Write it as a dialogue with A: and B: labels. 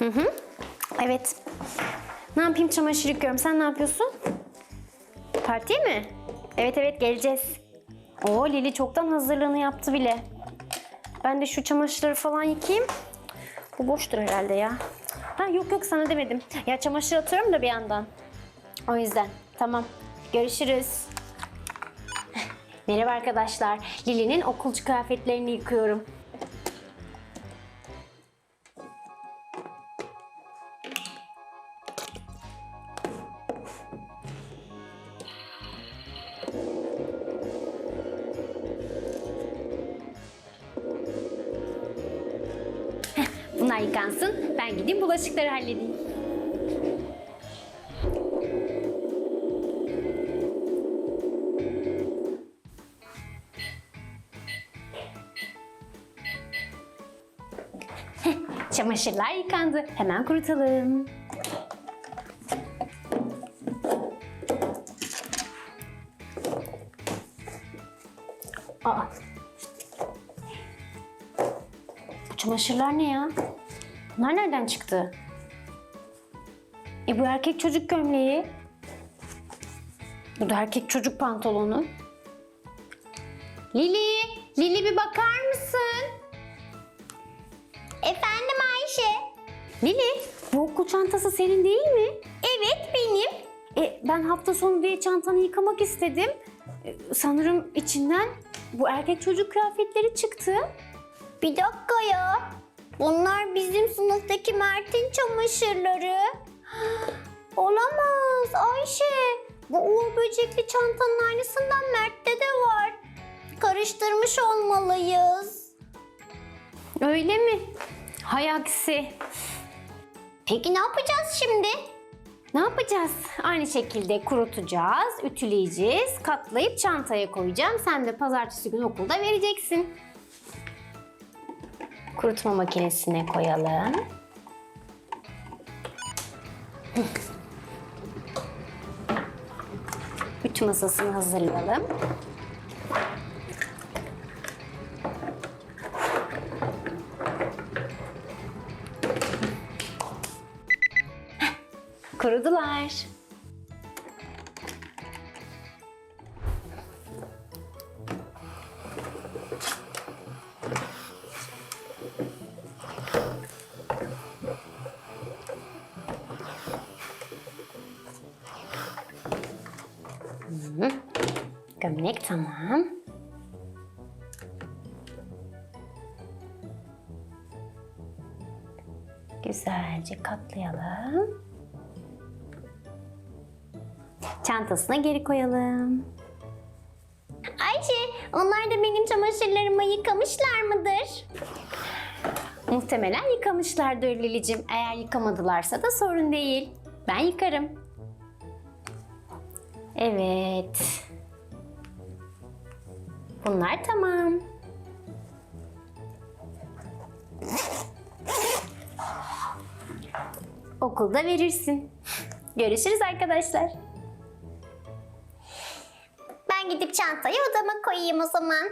A: Hı hı. Evet. Ne yapayım çamaşır yıkıyorum. Sen ne yapıyorsun? Partiye mi? Evet evet geleceğiz. Oo Lili çoktan hazırlığını yaptı bile. Ben de şu çamaşırları falan yıkayayım. Bu boştur herhalde ya. Ha yok yok sana demedim. Ya çamaşır atıyorum da bir yandan. O yüzden. Tamam. Görüşürüz. Merhaba arkadaşlar. Lili'nin okulcu kıyafetlerini yıkıyorum. Bunlar yıkansın. Ben gideyim bulaşıkları halledeyim. Çamaşırlar yıkandı. Hemen kurutalım. Aa. Bu çamaşırlar ne ya? Bunlar nereden çıktı? E bu erkek çocuk gömleği. Bu da erkek çocuk pantolonu. Lili, Lili bir bakar mısın?
B: Efendim Ayşe.
A: Lili, bu okul çantası senin değil mi?
B: Evet benim.
A: E, ben hafta sonu diye çantanı yıkamak istedim. E, sanırım içinden bu erkek çocuk kıyafetleri çıktı.
B: Bir dakika ya. Bunlar bizim sınıftaki Mert'in çamaşırları. Olamaz Ayşe. Bu Uğur böcekli çantanın aynısından Mert'te de var. Karıştırmış olmalıyız.
A: Öyle mi? Hay aksi.
B: Peki ne yapacağız şimdi?
A: Ne yapacağız? Aynı şekilde kurutacağız, ütüleyeceğiz, katlayıp çantaya koyacağım. Sen de pazartesi günü okulda vereceksin. Kurutma makinesine koyalım. Ütü masasını hazırlayalım. Kurudular. Gömlek tamam. Güzelce katlayalım. Çantasına geri koyalım.
B: Ayşe, onlar da benim çamaşırlarımı yıkamışlar mıdır?
A: Muhtemelen yıkamışlardır Lilicim. Eğer yıkamadılarsa da sorun değil. Ben yıkarım. Evet. Bunlar tamam. Okulda verirsin. Görüşürüz arkadaşlar.
B: Ben gidip çantayı odama koyayım o zaman.